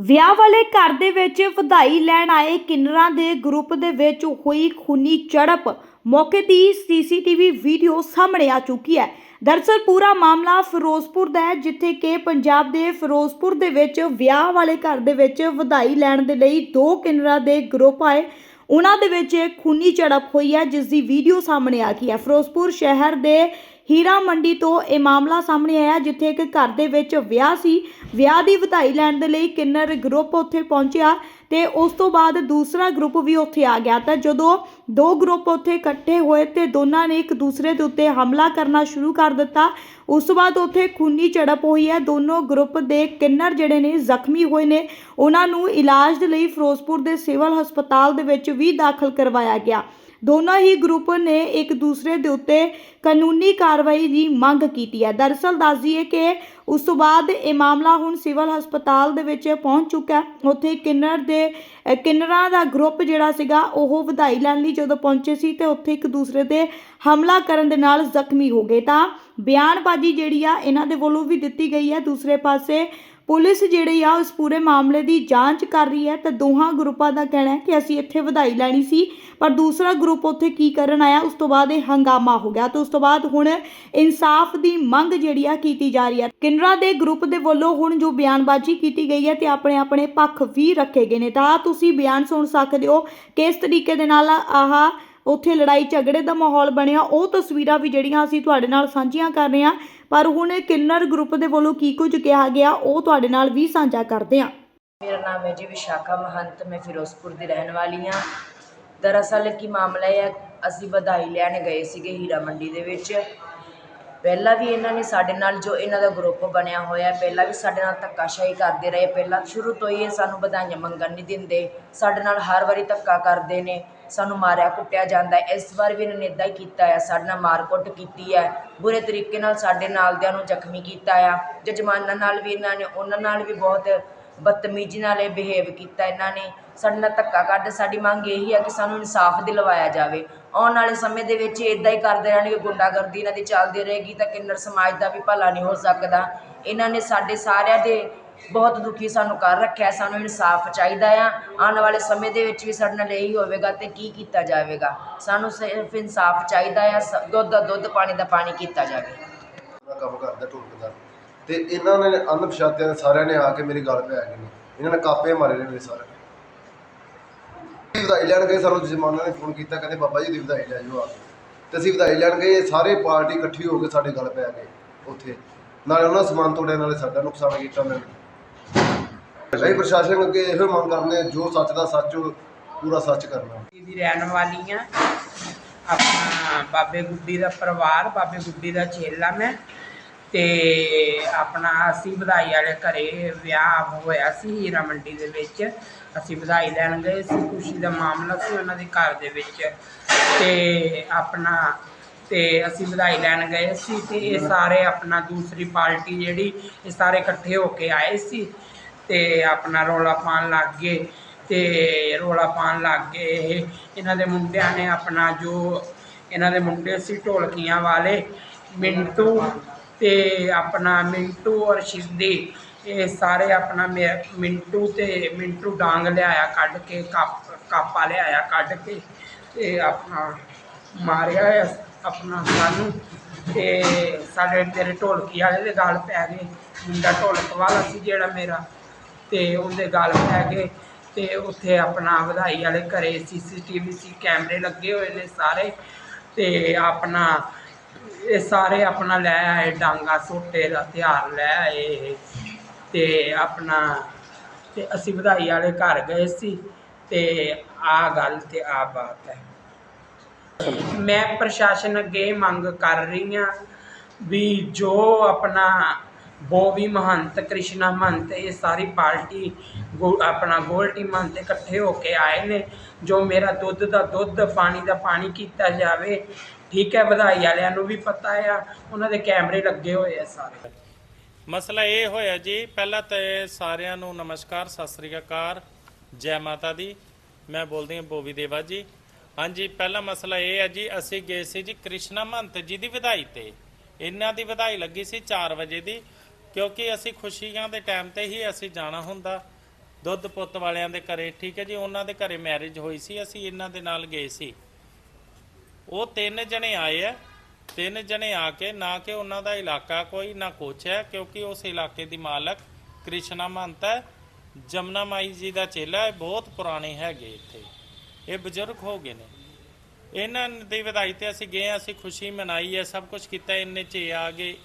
ਵਿਆਹ ਵਾਲੇ ਘਰ ਦੇ ਵਿੱਚ ਵਧਾਈ ਲੈਣ ਆਏ ਕਿੰਨਰਾਂ ਦੇ ਗਰੁੱਪ ਦੇ ਵਿੱਚ ਹੋਈ ਖੂਨੀ ਝੜਪ। ਮੌਕੇ ਦੀ ਸੀਸੀਟੀਵੀ ਵੀਡੀਓ ਸਾਹਮਣੇ ਆ ਚੁੱਕੀ ਹੈ। ਦਰਅਸਲ ਪੂਰਾ ਮਾਮਲਾ ਫਿਰੋਜ਼ਪੁਰ ਦਾ ਹੈ, ਜਿੱਥੇ ਕਿ ਪੰਜਾਬ ਦੇ ਫਿਰੋਜ਼ਪੁਰ ਦੇ ਵਿੱਚ ਵਿਆਹ ਵਾਲੇ ਘਰ ਦੇ ਵਿੱਚ ਵਧਾਈ ਲੈਣ ਦੇ ਲਈ ਦੋ ਕਿੰਨਰਾਂ ਦੇ ਗਰੁੱਪ ਆਏ। ਉਹਨਾਂ ਦੇ ਵਿੱਚ ਖੂਨੀ ਝੜਪ ਹੋਈ ਹੈ, ਜਿਸ ਦੀ ਵੀਡੀਓ ਸਾਹਮਣੇ ਆ ਗਈ ਹੈ। ਫਿਰੋਜ਼ਪੁਰ ਸ਼ਹਿਰ ਦੇ ਹੀਰਾ ਮੰਡੀ ਤੋਂ ਇਹ ਮਾਮਲਾ ਸਾਹਮਣੇ ਆਇਆ, ਜਿੱਥੇ ਇੱਕ ਘਰ ਦੇ ਵਿੱਚ ਵਿਆਹ ਸੀ। ਵਿਆਹ ਦੀ ਵਧਾਈ ਲੈਣ ਦੇ ਲਈ ਕਿੰਨਰ ਗਰੁੱਪ ਉੱਥੇ ਪਹੁੰਚਿਆ ਤੇ ਉਸ ਤੋਂ ਬਾਅਦ ਦੂਸਰਾ ਗਰੁੱਪ ਵੀ ਉੱਥੇ ਆ ਗਿਆ ਤਾਂ ਜਦੋਂ ਦੋ ਗਰੁੱਪ ਉੱਥੇ ਇਕੱਠੇ ਹੋਏ ਤੇ ਦੋਨਾਂ ਨੇ ਇੱਕ ਦੂਸਰੇ ਦੇ ਉੱਤੇ ਹਮਲਾ ਕਰਨਾ ਸ਼ੁਰੂ ਕਰ ਦਿੱਤਾ। ਉਸ ਤੋਂ ਬਾਅਦ ਉੱਥੇ ਖੂਨੀ ਝੜਪ ਹੋਈ ਹੈ। ਦੋਨੋਂ ਗਰੁੱਪ ਦੇ ਕਿੰਨਰ ਜਿਹੜੇ ਨੇ ਜ਼ਖਮੀ ਹੋਏ ਨੇ। ਉਹਨਾਂ ਨੂੰ ਇਲਾਜ ਦੇ ਲਈ ਫਿਰੋਜ਼ਪੁਰ ਦੇ ਸਿਵਲ ਹਸਪਤਾਲ ਦੇ ਵਿੱਚ ਵੀ ਦਾਖਲ ਕਰਵਾਇਆ ਗਿਆ। ਦੋਨਾਂ ਹੀ ਗਰੁੱਪ ਨੇ ਇੱਕ ਦੂਸਰੇ ਦੇ ਉੱਤੇ ਕਾਨੂੰਨੀ ਕਾਰਵਾਈ ਦੀ ਮੰਗ ਕੀਤੀ ਹੈ। ਦਰਅਸਲ ਦੱਸ ਦਈਏ ਕਿ ਉਸ ਤੋਂ ਬਾਅਦ ਇਹ ਮਾਮਲਾ ਹੁਣ ਸਿਵਲ ਹਸਪਤਾਲ ਦੇ ਵਿੱਚ ਪਹੁੰਚ ਚੁੱਕਾ ਉੱਥੇ ਕਿੰਨਰ ਦੇ ਅ, ਕਿੰਨਰਾਂ ਦਾ ਗਰੁੱਪ ਜਿਹੜਾ ਸੀਗਾ ਉਹ ਵਧਾਈ ਲੈਣ ਲਈ ਜਦੋਂ ਪਹੁੰਚੇ ਸੀ ਤੇ ਉੱਥੇ ਇੱਕ ਦੂਸਰੇ ਤੇ ਹਮਲਾ ਕਰਨ ਦੇ ਨਾਲ ਜ਼ਖਮੀ ਹੋ ਗਏ। ਤਾਂ ਬਿਆਨਬਾਜ਼ੀ ਜਿਹੜੀ ਆ ਇਹਨਾਂ ਦੇ ਵੱਲੋਂ ਵੀ ਦਿੱਤੀ ਗਈ ਹੈ। ਦੂਸਰੇ ਪਾਸੇ ਪੁਲਿਸ ਜਿਹੜੀ ਆ ਉਸ ਪੂਰੇ ਮਾਮਲੇ ਦੀ ਜਾਂਚ ਕਰ ਰਹੀ ਹੈ ਤਾਂ ਦੋਹਾਂ ਗਰੁੱਪਾਂ ਦਾ ਕਹਿਣਾ ਹੈ ਕਿ ਅਸੀਂ ਇੱਥੇ ਵਧਾਈ ਲੈਣੀ ਸੀ, ਪਰ ਦੂਸਰਾ ਗਰੁੱਪ ਉੱਥੇ ਕੀ ਕਰਨ ਆਇਆ, ਉਸ ਤੋਂ ਬਾਅਦ ਇਹ ਹੰਗਾਮਾ ਹੋ ਗਿਆ ਤੇ ਉਸ ਤੋਂ ਬਾਅਦ ਹੁਣ ਇਨਸਾਫ ਦੀ ਮੰਗ ਜਿਹੜੀ ਆ ਕੀਤੀ ਜਾ ਰਹੀ ਹੈ। ਕਿਨਰਾ ਦੇ ਗਰੁੱਪ ਦੇ ਵੱਲੋਂ ਹੁਣ ਜੋ ਬਿਆਨਬਾਜ਼ੀ ਕੀਤੀ ਗਈ ਹੈ ਤੇ ਆਪਣੇ ਆਪਣੇ ਪੱਖ ਵੀ ਰੱਖੇ ਗਏ ਨੇ। ਤਾਂ ਤੁਸੀਂ ਬਿਆਨ ਸੁਣ ਸਕਦੇ ਹੋ ਕਿਸ ਤਰੀਕੇ ਦੇ ਨਾਲ ਆਹ ਉੱਥੇ ਲੜਾਈ ਝਗੜੇ ਦਾ ਮਾਹੌਲ ਬਣਿਆ, ਉਹ ਤਸਵੀਰਾਂ ਵੀ ਜਿਹੜੀਆਂ ਅਸੀਂ ਤੁਹਾਡੇ ਨਾਲ ਸਾਂਝੀਆਂ ਕਰ ਰਹੇ ਹਾਂ। ਪਰ ਹੁਣ ਕਿੰਨਰ ਗਰੁੱਪ ਦੇ ਵੱਲੋਂ ਕੀ ਕੁਝ ਕਿਹਾ ਗਿਆ, ਉਹ ਤੁਹਾਡੇ ਨਾਲ ਵੀ ਸਾਂਝਾ ਕਰਦੇ ਹਾਂ। ਮੇਰਾ ਨਾਮ ਹੈ ਜੀ ਵਿਸ਼ਾਖਾ ਮਹੰਤ, ਮੈਂ ਫਿਰੋਜ਼ਪੁਰ ਦੀ ਰਹਿਣ ਵਾਲੀ ਹਾਂ। ਦਰਅਸਲ ਕੀ ਮਾਮਲਾ ਇਹ ਹੈ, ਅਸੀਂ ਵਧਾਈ ਲੈਣ ਗਏ ਸੀਗੇ ਹੀਰਾ ਮੰਡੀ ਦੇ ਵਿੱਚ। ਪਹਿਲਾਂ ਵੀ ਇਹਨਾਂ ਨੇ ਸਾਡੇ ਨਾਲ ਜੋ ਇਹਨਾਂ ਦਾ ਗਰੁੱਪ ਬਣਿਆ ਹੋਇਆ ਪਹਿਲਾਂ ਵੀ ਸਾਡੇ ਨਾਲ ਧੱਕਾਸ਼ਾਹੀ ਕਰਦੇ ਰਹੇ, ਪਹਿਲਾਂ ਸ਼ੁਰੂ ਤੋਂ ਹੀ ਇਹ ਸਾਨੂੰ ਵਧਾਈਆਂ ਮੰਗਣ ਨਹੀਂ ਦਿੰਦੇ। ਸਾਡੇ ਨਾਲ ਹਰ ਵਾਰੀ ਧੱਕਾ ਕਰਦੇ ਨੇ, ਸਾਨੂੰ ਮਾਰਿਆ ਕੁੱਟਿਆ ਜਾਂਦਾ ਇਸ ਵਾਰ ਵੀ ਇਹਨਾਂ ਨੇ ਇਦਾਂ ਹੀ ਕੀਤਾ ਆ ਸਾਡੇ ਨਾਲ ਮਾਰਕੁੱਟ ਕੀਤੀ ਹੈ, ਬੁਰੇ ਤਰੀਕੇ ਨਾਲ ਸਾਡੇ ਨਾਲਦਿਆਂ ਨੂੰ ਜ਼ਖਮੀ ਕੀਤਾ ਆ। ਜਜਮਾਨਾਂ ਨਾਲ ਵੀ ਇਹਨਾਂ ਨੇ, ਉਹਨਾਂ ਨਾਲ ਵੀ ਬਹੁਤ ਬਦਤਮੀਜ਼ੀ ਨਾਲ ਇਹ ਬਿਹੇਵ ਕੀਤਾ ਇਹਨਾਂ ਨੇ। ਸਾਡੇ ਨਾਲ ਧੱਕਾ ਕੱਢ, ਸਾਡੀ ਮੰਗ ਇਹੀ ਹੈ ਕਿ ਸਾਨੂੰ ਇਨਸਾਫ ਦਿਲਵਾਇਆ ਜਾਵੇ। ਆਉਣ ਵਾਲੇ ਸਮੇਂ ਦੇ ਵਿੱਚ ਇਦਾਂ ਹੀ ਕਰਦੇ ਰਹਿਣਗੇ, ਗੁੰਡਾਗਰਦੀ ਇਹਨਾਂ ਦੀ ਚੱਲਦੀ ਰਹੇਗੀ ਤਾਂ ਕਿੰਨਰ ਸਮਾਜ ਦਾ ਵੀ ਭਲਾ ਨਹੀਂ ਹੋ ਸਕਦਾ। ਇਹਨਾਂ ਨੇ ਸਾਡੇ ਸਾਰਿਆਂ ਦੇ ਬਹੁਤ ਦੁਖੀ ਸਾਨੂੰ ਕਰ ਰੱਖਿਆ, ਸਾਨੂੰ ਇਨਸਾਫ ਚਾਹੀਦਾ ਆ। ਆਉਣ ਵਾਲੇ ਸਮੇਂ ਦੇ ਵਿੱਚ ਵੀ ਸਾਡੇ ਨਾਲ ਇਹੀ ਹੋਵੇਗਾ ਤੇ ਕੀ ਕੀਤਾ ਜਾਵੇਗਾ। ਸਾਨੂੰ ਸਿਰਫ ਇਨਸਾਫ ਚਾਹੀਦਾ ਆ, ਸ- ਦੁੱਧ ਦਾ ਦੁੱਧ, ਪਾਣੀ ਦਾ ਪਾਣੀ ਕੀਤਾ ਜਾਵੇ। ਕੰਮ ਕਰਦਾ ਢੋਲਕ ਤੇ ਇਹਨਾਂ ਨੇ ਅਣਪਛਾਤਿਆਂ ਨੇ ਸਾਰਿਆਂ ਨੇ ਆ ਕੇ ਮੇਰੀ ਗੱਲ ਪੈ ਗਏ ਇਹਨਾਂ ਨੇ ਕਾਪੇ ਮਾਰੇ ਨੇ ਮੇਰੇ ਸਾਰੇ। ਵਧਾਈ ਲੈਣ ਗਏ, ਸਾਨੂੰ ਜਮਾਨਾ ਨੇ ਫੋਨ ਕੀਤਾ, ਕਹਿੰਦੇ ਬਾਬਾ ਜੀ ਦੀ ਵਧਾਈ ਲੈ ਜਾਓ ਆ ਕੇ। ਤੇ ਅਸੀਂ ਵਧਾਈ ਲੈਣ ਗਏ ਸਾਰੇ ਪਾਰਟੀ ਇਕੱਠੀ ਹੋ ਕੇ ਸਾਡੇ ਗੱਲ ਪੈ ਗਏ ਉੱਥੇ। ਨਾਲੇ ਉਹਨਾਂ ਸਮਾਨ ਤੋੜਿਆ, ਨਾਲੇ ਸਾਡਾ ਨੁਕਸਾਨ ਕੀਤਾ ਉਹਨਾਂ ਨੇ। ਅਸੀਂ ਪ੍ਰਸ਼ਾਸਨ ਅੱਗੇ ਇਹੋ ਮੰਗ ਕਰਦੇ ਜੋ ਸੱਚ ਦਾ ਸੱਚ, ਉਹ ਪੂਰਾ ਸੱਚ ਕਰਨਾ। ਦੀ ਰਹਿਣ ਵਾਲੀ ਆ ਆਪਣਾ ਬਾਬੇ ਗੁੱਡੀ ਦਾ ਪਰਿਵਾਰ, ਬਾਬੇ ਗੁੱਡੀ ਦਾ ਚੇਲਾ ਮੈਂ। ਤੇ ਆਪਣਾ ਅਸੀਂ ਵਧਾਈ ਵਾਲੇ ਘਰੇ ਵਿਆਹ ਹੋਇਆ ਸੀ ਹੀਰਾ ਮੰਡੀ ਦੇ ਵਿੱਚ। ਅਸੀਂ ਵਧਾਈ ਲੈਣ ਗਏ ਸੀ, ਖੁਸ਼ੀ ਦਾ ਮਾਮਲਾ ਸੀ ਉਹਨਾਂ ਦੇ ਘਰ ਦੇ ਵਿੱਚ। ਤੇ ਆਪਣਾ, ਤੇ ਅਸੀਂ ਵਧਾਈ ਲੈਣ ਗਏ ਸੀ ਤੇ ਇਹ ਸਾਰੇ ਆਪਣਾ ਦੂਸਰੀ ਪਾਰਟੀ ਜਿਹੜੀ, ਇਹ ਸਾਰੇ ਇਕੱਠੇ ਹੋ ਕੇ ਆਏ ਸੀ। ਤੇ ਆਪਣਾ ਰੌਲਾ ਪਾਉਣ ਲੱਗ ਗਏ। ਤੇ ਰੌਲਾ ਪਾਉਣ ਲੱਗ ਗਏ ਇਹ। ਇਹਨਾਂ ਦੇ ਮੁੰਡਿਆਂ ਨੇ ਆਪਣਾ ਜੋ, ਇਹਨਾਂ ਦੇ ਮੁੰਡੇ ਸੀ ਢੋਲਕੀਆਂ ਵਾਲੇ, ਮਿੰਟੂ ਤੇ ਆਪਣਾ ਮਿੰਟੂ ਔਰ ਸ਼ਿੰਦੀ ਇਹ ਸਾਰੇ ਆਪਣਾ ਮੇ- ਮਿੰਟੂ ਤੇ ਮਿੰਟੂ ਡਾਂਗ ਲਿਆਇਆ ਕੱਢ ਕੇ, ਕਾਪ, ਕਾਪਾ ਲਿਆਇਆ ਕੱਢ ਕੇ ਤੇ ਆਪਣਾ ਮਾਰਿਆ ਹੈ ਆਪਣਾ ਸਾਨੂੰ ਤੇ ਸਾਡੇ ਤੇਰੇ ਢੋਲਕੀ ਵਾਲੇ ਦੇ ਗਲ ਪੈ ਗਏ। ਮੁੰਡਾ ਢੋਲਕ ਵਾਲਾ ਸੀ ਜਿਹੜਾ ਮੇਰਾ ਤੇ ਉਹਦੇ ਗਾਲ ਪੈ ਗਏ ਤੇ ਉੱਥੇ ਆਪਣਾ ਵਧਾਈ ਵਾਲੇ ਘਰੇ ਸੀਸੀਟੀਵੀ, ਸੀ ਕੈਮਰੇ ਲੱਗੇ ਹੋਏ ਨੇ ਸਾਰੇ ਤੇ ਆਪਣਾ ਇਹ ਸਾਰੇ ਆਪਣਾ ਲੈ ਆਏ, ਡਾਂਗਾ ਸੋਟੇ ਦਾ ਹਥਿਆਰ ਲੈ ਆਏ ਤੇ ਆਪਣਾ ਤੇ ਅਸੀਂ ਵਧਾਈ ਵਾਲੇ ਘਰ ਗਏ ਸੀ ਤੇ ਆ ਗੱਲ ਤੇ ਆ ਬਾਤ ਹੈ। ਮੈਂ ਪ੍ਰਸ਼ਾਸਨ ਅੱਗੇ ਮੰਗ ਕਰ ਰਹੀ ਹਾਂ ਵੀ ਜੋ ਆਪਣਾ ਬੋਵੀ ਮਹੰਤ, ਕ੍ਰਿਸ਼ਨਾ ਮਹੰਤ, ਇਹ ਸਾਰੀ ਪਾਰਟੀ ਗੋ- ਆਪਣਾ ਗੋਲਟੀ ਮਹੰਤ ਇਕੱਠੇ ਹੋ ਕੇ ਆਏ ਨੇ। ਜੋ ਮੇਰਾ ਦੁੱਧ ਦਾ ਦੁੱਧ, ਪਾਣੀ ਦਾ ਪਾਣੀ ਕੀਤਾ ਜਾਵੇ ਠੀਕ ਹੈ, ਵਧਾਈ ਵਾਲਿਆਂ ਨੂੰ ਵੀ ਪਤਾ ਆ, ਉਹਨਾਂ ਦੇ ਕੈਮਰੇ ਲੱਗੇ ਹੋਏ ਆ ਸਾਰੇ। ਮਸਲਾ ਇਹ ਹੋਇਆ ਜੀ, ਪਹਿਲਾਂ ਤੇ ਸਾਰਿਆਂ ਨੂੰ ਨਮਸਕਾਰ, ਸਤਿ ਸ੍ਰੀ ਅਕਾਲ, ਜੈ ਮਾਤਾ ਦੀ। ਮੈਂ ਬੋਲਦੀ ਹਾਂ ਬੋਵੀ ਦੇਵਾ ਜੀ। ਹਾਂਜੀ, ਪਹਿਲਾ ਮਸਲਾ ਇਹ ਹੈ ਜੀ, ਅਸੀਂ ਗਏ ਸੀ ਜੀ ਕ੍ਰਿਸ਼ਨਾ ਮਹੰਤ ਜੀ ਦੀ ਵਧਾਈ ਤੇ। ਇਹਨਾਂ ਦੀ ਵਧਾਈ ਲੱਗੀ ਸੀ 4 ਵਜੇ ਦੀ, ਕਿਉਂਕਿ ਅਸੀਂ ਖੁਸ਼ੀਆਂ ਦੇ ਟਾਈਮ ਤੇ ਹੀ ਅਸੀਂ ਜਾਣਾ ਹੁੰਦਾ। ਦੁੱਧ ਪੁੱਤ ਵਾਲਿਆਂ ਦੇ ਘਰੇ, ਠੀਕ ਹੈ ਜੀ, ਉਹਨਾਂ ਦੇ ਘਰੇ ਮੈਰਿਜ ਹੋਈ ਸੀ, ਅਸੀਂ ਇਹਨਾਂ ਦੇ ਨਾਲ ਗਏ ਸੀ। ਉਹ ਤਿੰਨ ਜਣੇ ਆਏ ਆ, ਤਿੰਨ ਜਣੇ ਆ ਕੇ ਨਾ ਕਿ ਉਹਨਾਂ ਦਾ ਇਲਾਕਾ ਕੋਈ ਨਾ ਕੁਛ ਹੈ, ਕਿਉਂਕਿ ਉਸ ਇਲਾਕੇ ਦੀ ਮਾਲਕ ਕ੍ਰਿਸ਼ਨਾ ਮਹੰਤ ਹੈ। ਜਮਨਾ ਮਾਈ ਜੀ ਦਾ ਚੇਲਾ ਹੈ, ਬਹੁਤ ਪੁਰਾਣੇ ਹੈਗੇ ਇੱਥੇ। ਇਹ ਬਜ਼ੁਰਗ ਹੋ ਗਏ ਨੇ। ਇਹਨਾਂ ਦੀ ਵਧਾਈ ਤੇ ਅਸੀਂ ਗਏ ਅਸੀਂ ਖੁਸ਼ੀ ਮਨਾਈ ਹੈ, ਸਭ ਕੁਝ ਕੀਤਾ, ਇੰਨੇ ਚ ਇਹ ਆ ਗਏ।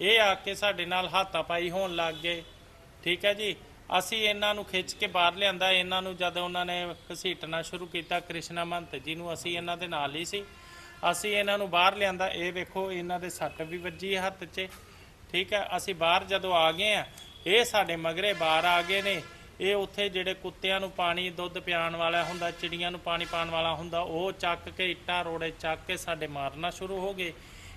ਇਹ ਆ ਕੇ ਸਾਡੇ ਨਾਲ ਹਾਤਾਪਾਈ ਹੋਣ ਲੱਗ ਗਏ। ਠੀਕ ਹੈ ਜੀ? ਅਸੀਂ ਇਹਨਾਂ ਨੂੰ ਖਿੱਚ ਕੇ ਬਾਹਰ ਲਿਆਂਦਾ। ਇਹਨਾਂ ਨੂੰ ਜਦ ਉਹਨਾਂ ਨੇ ਘਸੀਟਣਾ ਸ਼ੁਰੂ ਕੀਤਾ, ਕ੍ਰਿਸ਼ਨਾ ਮੰਤ ਜੀ ਨੂੰ ਅਸੀਂ ਇਹਨਾਂ ਦੇ ਨਾਲ ਹੀ ਸੀ। ਅਸੀਂ ਇਹਨਾਂ ਨੂੰ ਬਾਹਰ ਲਿਆਂਦਾ। ਇਹ ਵੇਖੋ, ਇਹਨਾਂ ਦੇ ਸੱਟ ਵੀ ਵੱਜੀ ਹੱਥ 'ਚ। ਠੀਕ ਹੈ, ਅਸੀਂ ਬਾਹਰ ਜਦੋਂ ਆ ਗਏ ਆ ਇਹ ਸਾਡੇ ਮਗਰੇ ਬਾਹਰ ਆ ਗਏ ਨੇ। ਇਹ ਉੱਥੇ ਜਿਹੜੇ ਕੁੱਤਿਆਂ ਨੂੰ ਪਾਣੀ, ਦੁੱਧ ਪਿਆਉਣ ਵਾਲਾ ਹੁੰਦਾ, ਚਿੜੀਆਂ ਨੂੰ ਪਾਣੀ ਪਾਉਣ ਵਾਲਾ ਹੁੰਦਾ, ਉਹ ਚੱਕ ਕੇ ਇੱਟਾਂ, ਰੋੜੇ ਚੱਕ ਕੇ ਸਾਡੇ ਮਾਰਨਾ ਸ਼ੁਰੂ ਹੋ ਗਏ।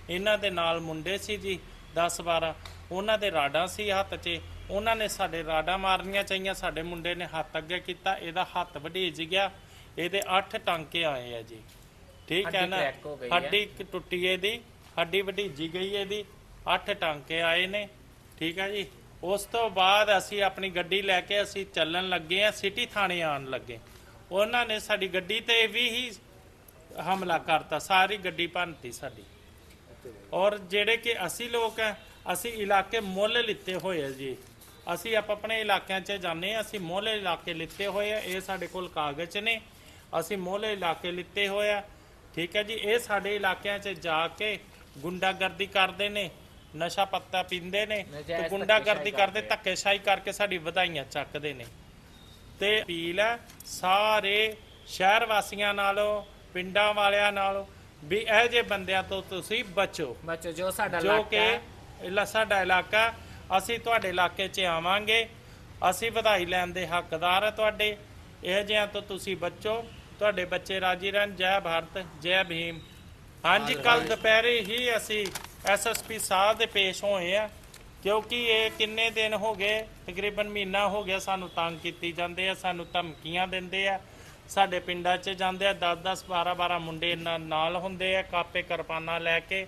ਇਹਨਾਂ ਦੇ ਨਾਲ ਮੁੰਡੇ ਸੀ ਜੀ 10 12 ਉਹਨਾਂ ਦੇ ਰਾਡਾਂ ਸੀ ਹੱਥ 'ਚ। ਉਹਨਾਂ ਨੇ ਸਾਡੇ ਰਾਡਾਂ ਮਾਰਨੀਆਂ ਚਾਹੀਆਂ। ਸਾਡੇ ਮੁੰਡੇ ਨੇ ਹੱਥ ਅੱਗੇ ਕੀਤਾ। ਇਹਦਾ ਹੱਥ ਵਢੇਜ ਗਿਆ। ਇਹਦੇ 8 ਟਾਂਕੇ ਆਏ ਆ ਜੀ। ਠੀਕ ਹੈ ਨਾ? ਹੱਡੀ ਇੱਕ ਟੁੱਟੀ ਇਹਦੀ ਹੱਡੀ ਵਢੀਜੀ ਗਈ ਇਹਦੀ 8 ਟਾਂਕੇ ਆਏ ਨੇ ਠੀਕ ਹੈ ਜੀ। ਉਸ ਤੋਂ ਬਾਅਦ ਅਸੀਂ ਆਪਣੀ ਗੱਡੀ ਲੈ ਕੇ ਅਸੀਂ ਚੱਲਣ ਲੱਗੇ ਆ ਸਿਟੀ ਥਾਣੇ ਆਉਣ ਲੱਗੇ। ਉਹਨਾਂ ਨੇ ਸਾਡੀ ਗੱਡੀ ਤੇ ਵੀ ਹੀ ਹਮਲਾ ਕਰਤਾ ਸਾਰੀ ਗੱਡੀ ਭੰਨਤੀ ਸਾਡੀ। ਔਰ ਜਿਹੜੇ ਕਿ ਅਸੀਂ ਲੋਕ ਆ ਅਸੀਂ ਇਲਾਕੇ ਮੁੱਲ ਲਿੱਤੇ ਹੋਏ ਆ ਜੀ। ਅਸੀਂ ਆਪ ਆਪਣੇ ਇਲਾਕਿਆਂ 'ਚ ਜਾਂਦੇ ਆ ਅਸੀਂ ਮੁੱਲ ਇਲਾਕੇ ਲਿੱਤੇ ਹੋਏ ਆ ਇਹ ਸਾਡੇ ਕੋਲ ਕਾਗਜ਼ ਨੇ। ਅਸੀਂ ਮੁੱਲ ਇਲਾਕੇ ਲਿੱਤੇ ਹੋਏ ਆ। ਠੀਕ ਹੈ ਜੀ ਇਹ ਸਾਡੇ ਇਲਾਕਿਆਂ 'ਚ ਜਾ ਕੇ ਗੁੰਡਾਗਰਦੀ ਕਰਦੇ ਨੇ ਨਸ਼ਾ ਪੱਤਾ ਪੀਂਦੇ ਨੇ ਤੇ ਗੁੰਡਾਗਰਦੀ ਕਰਦੇ ਧੱਕੇਸ਼ਾਹੀ ਕਰਕੇ ਸਾਡੀ ਵਧਾਈਆਂ ਚੱਕਦੇ ਨੇ। ਤੇ ਅਪੀਲ ਹੈ ਸਾਰੇ ਸ਼ਹਿਰ ਵਾਸੀਆਂ ਨਾਲੋਂ ਪਿੰਡਾਂ ਵਾਲਿਆਂ ਨਾਲੋਂ ਵੀ ਇਹ ਜੇ ਬੰਦਿਆਂ ਤੋਂ ਤੁਸੀਂ ਬਚੋ। ਬੱਚੋ ਜੋ ਸਾਡਾ ਜੋ ਇਲਾਕਾ ਕਿ ਹੈ, ਇਲਾ ਸਾਡਾ ਇਲਾਕਾ ਅਸੀਂ ਤੁਹਾਡੇ ਇਲਾਕੇ 'ਚ ਆਵਾਂਗੇ। ਅਸੀਂ ਵਧਾਈ ਲੈਣ ਦੇ ਹੱਕਦਾਰ ਆ ਤੁਹਾਡੇ। ਇਹ ਜਿਹਾਂ ਤੋਂ ਤੁਸੀਂ ਬਚੋ। ਤੁਹਾਡੇ ਬੱਚੇ ਰਾਜੀ ਰਹਿਣ। ਜੈ ਭਾਰਤ ਜੈ ਭੀਮ। ਹਾਂਜੀ ਕੱਲ ਦੁਪਹਿਰੇ ਹੀ ਅਸੀਂ ਐਸਐਸਪੀ ਸਾਹਿਬ ਦੇ ਪੇਸ਼ ਹੋਏ ਆ ਕਿਉਂਕਿ ਇਹ ਕਿੰਨੇ ਦਿਨ ਹੋ ਗਏ ਤਕਰੀਬਨ ਮਹੀਨਾ ਹੋ ਗਿਆ ਸਾਨੂੰ ਤੰਗ ਕੀਤੀ ਜਾਂਦੇ ਆ ਸਾਨੂੰ ਧਮਕੀਆਂ ਦਿੰਦੇ ਆ। ਸਾਡੇ ਪਿੰਡਾਂ 'ਚ ਜਾਂਦੇ ਆ 10 10 12 12 ਮੁੰਡੇ ਇਹਨਾਂ ਨਾਲ ਹੁੰਦੇ ਆ ਕਾਪੇ ਕਿਰਪਾਨਾਂ ਲੈ ਕੇ।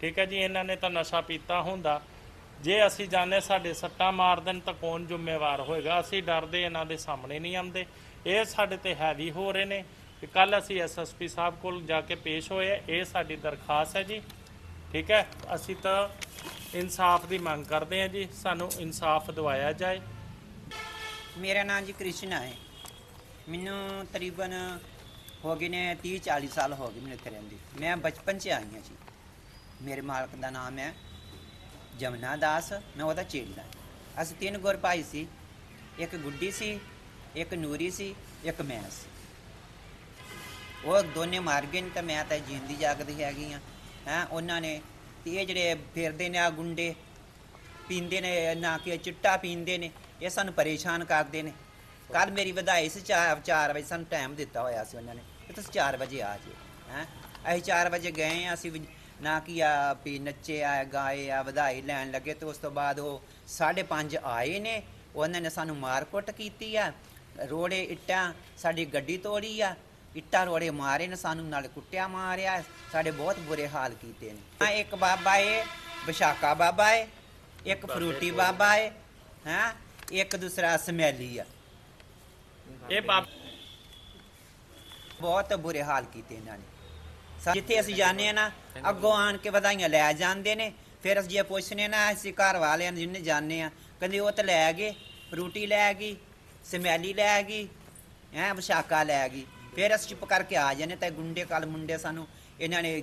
ਠੀਕ ਹੈ ਜੀ ਇਹਨਾਂ ਨੇ ਤਾਂ ਨਸ਼ਾ ਪੀਤਾ ਹੁੰਦਾ। ਜੇ ਅਸੀਂ ਜਾਣੇ ਸਾਡੇ ਸੱਟਾਂ ਮਾਰ ਦੇਣ ਤਾਂ ਕੌਣ ਜ਼ਿੰਮੇਵਾਰ ਹੋਏਗਾ? ਅਸੀਂ ਡਰਦੇ ਇਹਨਾਂ ਦੇ ਸਾਹਮਣੇ ਨਹੀਂ ਆਉਂਦੇ। ਇਹ ਸਾਡੇ ਤੇ ਹੈਵੀ ਹੋ ਰਹੇ ਨੇ ਕਿ ਕੱਲ ਅਸੀਂ ਐਸਐਸਪੀ ਸਾਹਿਬ ਕੋਲ ਜਾ ਕੇ ਪੇਸ਼ ਹੋਏ ਇਹ ਸਾਡੀ ਦਰਖਾਸਤ ਹੈ ਜੀ। ਠੀਕ ਹੈ? ਅਸੀਂ ਤਾਂ ਇਨਸਾਫ ਦੀ ਮੰਗ ਕਰਦੇ ਹਾਂ ਜੀ, ਸਾਨੂੰ ਇਨਸਾਫ ਦਿਵਾਇਆ ਜਾਏ। ਮੇਰਾ ਨਾਮ ਜੀ ਕ੍ਰਿਸ਼ਨਾ ਹੈ। ਮੈਨੂੰ ਤਕਰੀਬਨ ਹੋ ਗਏ ਨੇ 30 40 ਸਾਲ ਹੋ ਗਏ ਮੈਨੂੰ ਇੱਥੇ ਰਹਿੰਦੇ। ਮੈਂ ਬਚਪਨ 'ਚ ਆਈ ਹਾਂ ਜੀ। ਮੇਰੇ ਮਾਲਕ ਦਾ ਨਾਮ ਹੈ ਜਮਨਾ ਦਾਸ। ਮੈਂ ਉਹਦਾ ਚੇਲਾ। ਅਸੀਂ ਤਿੰਨ ਗੁਰ ਭਾਈ ਸੀ। ਇੱਕ ਗੁੱਡੀ ਸੀ ਇੱਕ ਨੂਰੀ ਸੀ ਇੱਕ ਮੈਂ ਸੀ। ਉਹ ਦੋਨੇ ਮਾਰ ਗਏ ਨੇ ਤਾਂ ਮੈਂ ਤਾਂ ਜਿੰਦੀ ਜਾਗਦੀ ਹੈਗੀ ਆ। ਹੈ ਉਹਨਾਂ ਨੇ ਤੇ ਇਹ ਜਿਹੜੇ ਫਿਰਦੇ ਨੇ ਆ ਗੁੰਡੇ ਪੀਂਦੇ ਨੇ ਨਾ ਕਿ ਚਿੱਟਾ ਪੀਂਦੇ ਨੇ ਇਹ ਸਾਨੂੰ ਪਰੇਸ਼ਾਨ ਕਰਦੇ ਨੇ। ਕੱਲ ਮੇਰੀ ਵਧਾਈ ਸੀ 4 4 ਵਜੇ ਸਾਨੂੰ ਟਾਈਮ ਦਿੱਤਾ ਹੋਇਆ ਸੀ ਉਹਨਾਂ ਨੇ। ਕਿ ਤੁਸੀਂ 4 ਵਜੇ ਆ ਜਿਓ ਹੈ। ਅਸੀਂ 4 ਵਜੇ ਗਏ ਹਾਂ, ਅਸੀਂ ਵੀ ਨਾ ਕਿ ਆ ਵੀ ਨੱਚੇ ਆ ਗਾਏ ਆ ਵਧਾਈ ਲੈਣ ਲੱਗੇ ਤੇ ਉਸ ਤੋਂ ਬਾਅਦ ਉਹ 5:30 ਆਏ ਨੇ। ਉਹਨਾਂ ਨੇ ਸਾਨੂੰ ਮਾਰਕੁੱਟ ਕੀਤੀ ਆ। ਰੋੜੇ ਇੱਟਾਂ ਸਾਡੀ ਗੱਡੀ ਤੋੜੀ ਆ। ਇੱਟਾਂ ਰੋੜੇ ਮਾਰੇ ਨੇ ਸਾਨੂੰ ਨਾਲ ਕੁੱਟਿਆ ਮਾਰਿਆ। ਸਾਡੇ ਬਹੁਤ ਬੁਰੇ ਹਾਲ ਕੀਤੇ ਨੇ। ਹਾਂ ਇੱਕ ਬਾਬਾ ਏ ਵਿਸ਼ਾਖਾ ਬਾਬਾ ਏ ਇੱਕ ਫਰੂਟੀ ਬਾਬਾ ਏ ਹਾਂ ਇੱਕ ਦੂਸਰਾ ਸਮੈਲੀ ਆ। ਇਹ ਬਾਬ ਬਹੁਤ ਬੁਰੇ ਹਾਲ ਕੀਤੇ ਇਹਨਾਂ ਨੇ। ਜਿੱਥੇ ਅਸੀਂ ਜਾਂਦੇ ਆ ਨਾ ਅੱਗੋਂ ਆਣ ਕੇ ਵਧਾਈਆਂ ਲੈ ਜਾਂਦੇ ਨੇ। ਫਿਰ ਅਸੀਂ ਜੇ ਪੁੱਛਨੇ ਨਾ ਅਸੀਂ ਘਰ ਵਾਲਿਆਂ ਨੂੰ ਜਿੰਨੇ ਜਾਂਦੇ ਆ ਕਹਿੰਦੇ ਉਹ ਤਾਂ ਲੈ ਗਏ ਫਰੂਟੀ ਲੈ ਗਈ। ਸਮੈਲੀ ਲੈ ਗਈ ਐ ਵਿਸ਼ਾਖਾ ਲੈ ਗਈ। ਫਿਰ ਅਸੀਂ ਚੁੱਪ ਕਰਕੇ ਆ ਜਾਂਦੇ ਤਾਂ ਗੁੰਡੇ ਕੱਲ ਮੁੰਡੇ ਸਾਨੂੰ ਇਹਨਾਂ ਨੇ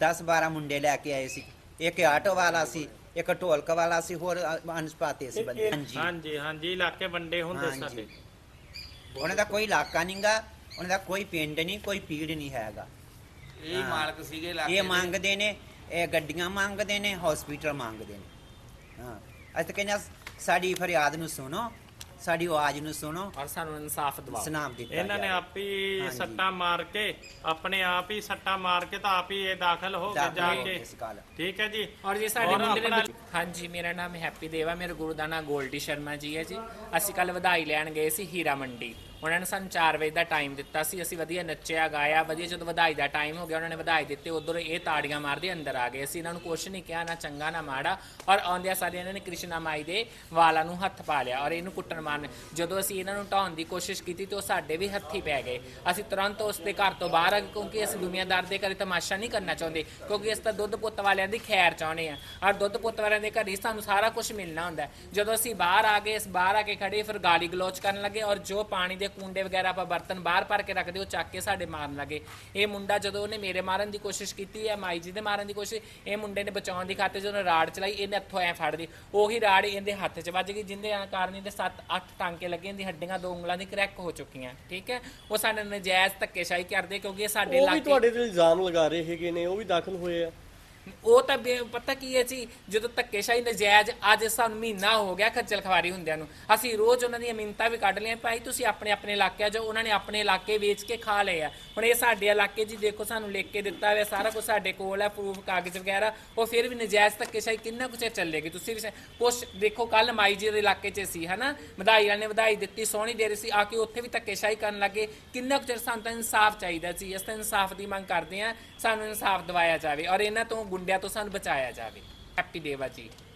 10 12 ਮੁੰਡੇ ਲੈ ਕੇ ਆਏ ਸੀ। ਇੱਕ ਆਟੋ ਵਾਲਾ ਸੀ ਇੱਕ ਢੋਲਕ ਵਾਲਾ ਸੀ ਹੋਰ ਅਨਸਪਾਤੇ ਸੀ ਬੰਦੇ। ਹਾਂਜੀ। ਹਾਂਜੀ ਹਾਂਜੀ ਇਲਾਕੇ ਵੰਡੇ ਹੁੰਦੇ। ਸਾਡੇ। ਉਹਨਾਂ ਦਾ ਕੋਈ ਇਲਾਕਾ ਨਹੀਂਗਾ ਉਹਨਾਂ ਦਾ ਕੋਈ ਪਿੰਡ ਨਹੀਂ ਕੋਈ ਪੀੜ ਨਹੀਂ ਹੈਗਾ। ਇਹ। ਮਾਲਕ ਸੀਗੇ ਇਲਾਕੇ ਇਹ। ਮੰਗਦੇ ਨੇ ਇਹ ਗੱਡੀਆਂ ਮੰਗਦੇ ਨੇ ਹਸਪੀਟਲ ਮੰਗਦੇ ਨੇ। ਹਾਂ। ਅਸੀਂ ਤਾਂ ਕਹਿੰਦੇ ਹਾਂ, ਸਾਡੀ ਫਰਿਆਦ ਨੂੰ ਸੁਣੋ ਸਾਡੀ ਆਵਾਜ਼ ਨੂੰ ਸੁਣੋ ਔਰ ਸਾਨੂੰ ਇਨਸਾਫ ਦਿਵਾਓ ਸੁਨਾਮ ਦਿੱਤਾ ਇਹਨਾਂ ਨੇ। ਆਪ ਹੀ ਹਾਂਜੀ। ਸੱਟਾਂ ਮਾਰ ਕੇ ਆਪਣੇ ਆਪ ਹੀ ਸੱਟਾਂ ਮਾਰ ਕੇ ਤਾਂ ਆਪ ਹੀ ਇਹ ਦਾਖਲ ਹੋ ਕੇ ਦਾਖਲ ਜਾ ਹੋ ਕੇ ਇਸ। ਠੀਕ ਹੈ ਜੀ ਔਰ ਜੇ ਸਾਡੇ ਔਰ ਮੁੰਡੇ ਨੇ ਆਪਣਾ- ਹਾਂਜੀ ਮੇਰਾ ਨਾਮ ਹੈਪੀ ਦੇਵਾ ਮੇਰੇ ਗੁਰੂ ਦਾ ਨਾਮ ਗੋਲਡੀ ਸ਼ਰਮਾ ਜੀ ਹੈ ਜੀ ਅਸੀਂ ਕੱਲ ਵਧਾਈ ਲੈਣ ਗਏ ਸੀ ਹੀਰਾ ਮੰਡੀ ਉਹਨਾਂ ਨੇ ਸਾਨੂੰ 4 ਵਜੇ ਦਾ ਟਾਈਮ ਦਿੱਤਾ ਸੀ, ਅਸੀਂ ਵਧੀਆ ਨੱਚਿਆ, ਗਾਇਆ, ਵਧੀਆ ਜਦੋਂ ਵਧਾਈ ਦਾ ਟਾਈਮ ਹੋ ਗਿਆ, ਉਹਨਾਂ ਨੇ ਵਧਾਈ ਦਿੱਤੇ, ਉਧਰ ਇਹ ਤਾੜੀਆਂ ਮਾਰਦੇ, ਅੰਦਰ ਆ ਗਏ। ਅਸੀਂ ਇਹਨਾਂ ਨੂੰ ਕੁਛ ਨਹੀਂ ਕਿਹਾ, ਨਾ ਚੰਗਾ, ਨਾ ਮਾੜਾ, ਔਰ ਆਉਂਦਿਆਂ ਸਾਰੇ ਇਹਨਾਂ ਨੇ ਕ੍ਰਿਸ਼ਨਾ ਮਾਈ ਦੇ ਵਾਲਾਂ ਨੂੰ ਹੱਥ ਪਾ ਲਿਆ ਔਰ ਇਹਨੂੰ ਕੁੱਟਣ ਮਾਰਨ। ਜਦੋਂ ਅਸੀਂ ਇਹਨਾਂ ਨੂੰ ਢਾਉਣ ਦੀ ਕੋਸ਼ਿਸ਼ ਕੀਤੀ ਤੇ ਉਹ ਸਾਡੇ ਵੀ ਹੱਥੀ ਪੈ ਗਏ। ਅਸੀਂ ਤੁਰੰਤ ਉਸ ਦੇ ਘਰ ਤੋਂ ਬਾਹਰ ਆ ਗਏ, ਕਿਉਂਕਿ ਅਸੀਂ ਦੁਨੀਆਦਾਰ ਦੇ ਘਰੇ ਤਮਾਸ਼ਾ ਨਹੀਂ ਕਰਨਾ ਚਾਹੁੰਦੇ, ਕਿਉਂਕਿ ਅਸੀਂ ਤਾਂ ਦੁੱਧ ਪੁੱਤ ਵਾਲਿਆਂ ਦੀ ਖੈਰ ਚਾਹੁੰਦੇ ਆ ਔਰ ਦੁੱਧ ਪੁੱਤ ਵਾਲਿਆਂ ਦੇ ਘਰ ਹੀ ਸਾਨੂੰ ਸਾਰਾ ਕੁਝ ਮਿਲਣਾ ਹੁੰਦਾ ਜਦੋਂ ਅਸੀਂ ਬਾਹਰ ਆ ਗਏ ਇਸ ਬਾਹਰ ਆ ਕੇ ਖੜੇ ਫਿਰ ਗਾਲੀ ਗਲੋਚ ਕਰਨ ਲੱਗੇ ਔਰ ਜੋ ਪਾਣੀ ਦੇ ਕੁੰਡੇ ਵਗੈਰਾ ਆਪਾਂ ਬਰਤਨ ਬਾਹਰ ਭਰ ਕੇ ਰੱਖਦੇ ਉਹ ਚੱਕ ਕੇ ਸਾਡੇ ਮਾਰਨ ਲੱਗੇ। ਇਹ ਮੁੰਡਾ ਜਦੋਂ ਉਹਨੇ ਮੇਰੇ ਮਾਰਨ ਦੀ ਕੋਸ਼ਿਸ਼ ਕੀਤੀ ਹੈ ਮਾਈ ਜੀ ਦੇ ਮਾਰਨ ਦੀ ਕੋਸ਼ਿਸ਼ ਇਹ ਮੁੰਡੇ ਨੇ ਬਚਾਉਣ ਦੀ ਖਾਤਰ ਜਦੋਂ ਰਾੜ ਚਲਾਈ ਇਹਨੇ ਹੱਥੋਂ ਐ ਫੜ ਲਈ। ਉਹੀ ਰਾੜ ਇਹਦੇ ਹੱਥ 'ਚ ਵੱਜ ਗਈ ਜਿੰਦੇ ਕਾਰਨ ਇਹਦੇ 7-8 ਟਾਂਕੇ ਲੱਗੇ ਇਹਦੀ ਹੱਡੀਆਂ ਦੋ ਉਂਗਲਾਂ ਦੀ ਕਰੈਕ ਹੋ ਚੁੱਕੀਆਂ ਠੀਕ ਹੈ? ਉਹ ਸਾਡੇ ਨਜਾਇਜ਼ ਧੱਕੇਸ਼ਾਹੀ ਕਰਦੇ ਕਿਉਂਕਿ ਇਹ ਸਾਡੇ ਉਹ ਵੀ ਇਲਾਕੇ ਤੁਹਾਡੇ ਤੇ ਇਲਜ਼ਾਮ ਲਗਾ ਰਹੇ ਹੈਗੇ ਨੇ ਉਹ ਵੀ ਦਾਖਲ ਹੋਏ ਆ। ਉਹ ਤਾਂ ਬੇ- ਪਤਾ ਕੀ ਹੈ ਜੀ, ਜਦੋਂ ਧੱਕੇਸ਼ਾਹੀ ਨਜਾਇਜ਼ ਅੱਜ ਸਾਨੂੰ ਮਹੀਨਾ ਹੋ ਗਿਆ ਖੱਜਲ ਖਵਾਰੀ ਹੁੰਦਿਆਂ ਨੂੰ। ਅਸੀਂ ਰੋਜ਼ ਉਹਨਾਂ ਦੀਆਂ ਮਿੰਤਾਂ ਵੀ ਕੱਢ ਲਈਆਂ, ਭਾਈ ਤੁਸੀਂ ਆਪਣੇ ਆਪਣੇ ਇਲਾਕੇ ਜੋ ਉਹਨਾਂ ਨੇ ਆਪਣੇ ਇਲਾਕੇ ਵੇਚ ਕੇ ਖਾ ਲਏ ਆ। ਹੁਣ ਇਹ ਸਾਡੇ ਇਲਾਕੇ ਜੀ ਦੇਖੋ, ਸਾਨੂੰ ਲਿਖ ਕੇ ਦਿੱਤਾ ਹੋਇਆ, ਸਾਰਾ ਕੁਝ ਸਾਡੇ ਕੋਲ ਹੈ ਪ੍ਰੂਫ ਕਾਗਜ਼ ਵਗੈਰਾ, ਉਹ ਫਿਰ ਵੀ ਨਜਾਇਜ਼ ਧੱਕੇਸ਼ਾਹੀ ਕਿੰਨਾ ਕੁ ਚਿਰ ਚੱਲੇਗੀ? ਤੁਸੀਂ ਵੀ ਕੁਛ ਦੇਖੋ ਕੱਲ ਮਾਈ ਜੀ ਦੇ ਇਲਾਕੇ 'ਚ ਸੀ, ਹਨਾ? ਵਧਾਈ ਵਾਲੇ ਨੇ ਵਧਾਈ ਦਿੱਤੀ, ਸੋਹਣੀ ਦੇ ਸੀ, ਆ ਕੇ ਉੱਥੇ ਵੀ ਧੱਕੇਸ਼ਾਹੀ ਕਰਨ ਲੱਗੇ। ਕਿੰਨਾ ਕੁ ਚਿਰ ਸਾਨੂੰ ਤਾਂ ਇਨਸਾਫ ਚਾਹੀਦਾ ਸੀ ਇਸ ਤਾਂ ਇਨਸਾਫ ਦੀ ਮੰਗ ਕਰਦੇ ਆ ਸਾਨੂੰ ਇਨਸਾਫ ਦਿਵਾਇਆ ਜਾਵੇ। ਔਰ ਇਹਨਾਂ ਤੋਂ ਗੁੰਡਿਆਂ ਤੋਂ ਸਾਨੂੰ ਬਚਾਇਆ ਜਾਵੇ। ਹੈਪੀ ਦੇਵਾ ਜੀ।